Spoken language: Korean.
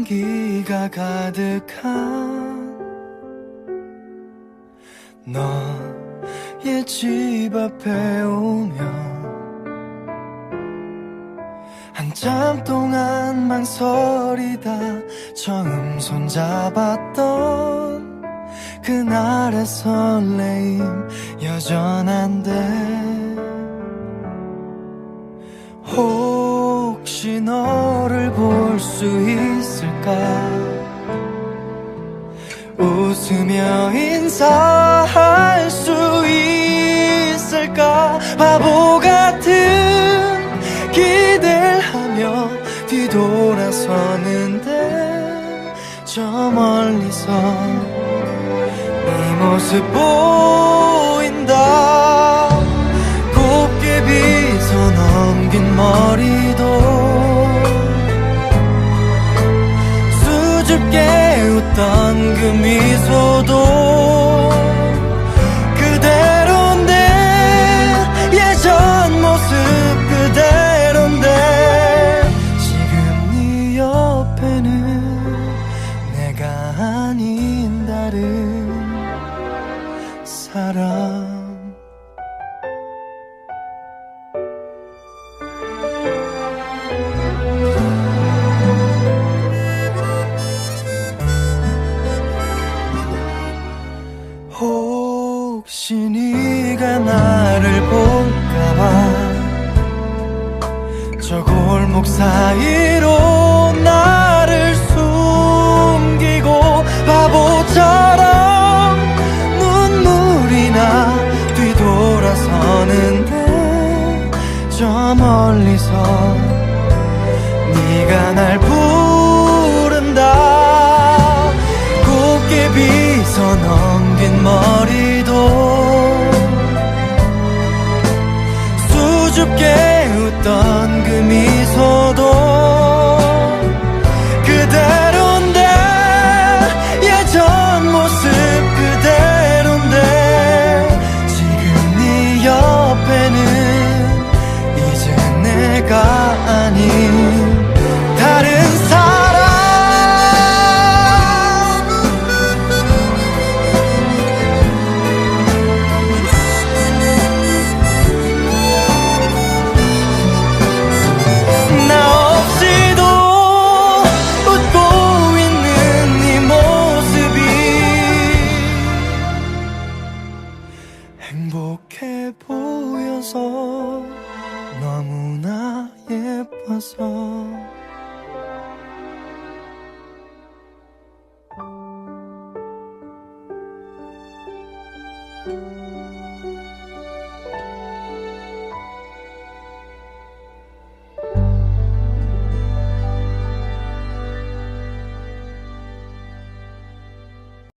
향기가 가득한 너의 집 앞에 오면 한참 동안 망설이다. 처음 손잡았던 그날의 설레임 여전한데 너를 볼 수 있을까? 웃으며 인사할 수 있을까? 바보 같은 기대를 하며 뒤돌아서는데 저 멀리서 네 모습 보인다. 곱게 빗어 넘긴 머리도 다른 사람. 혹시 네가 나를 볼까봐 저 골목 사이로 웃던 그 미소도 그대로인데 예전 모습 그대로인데 지금 네 옆에는 이제 내가 행복해 보여서 너무나 예뻐서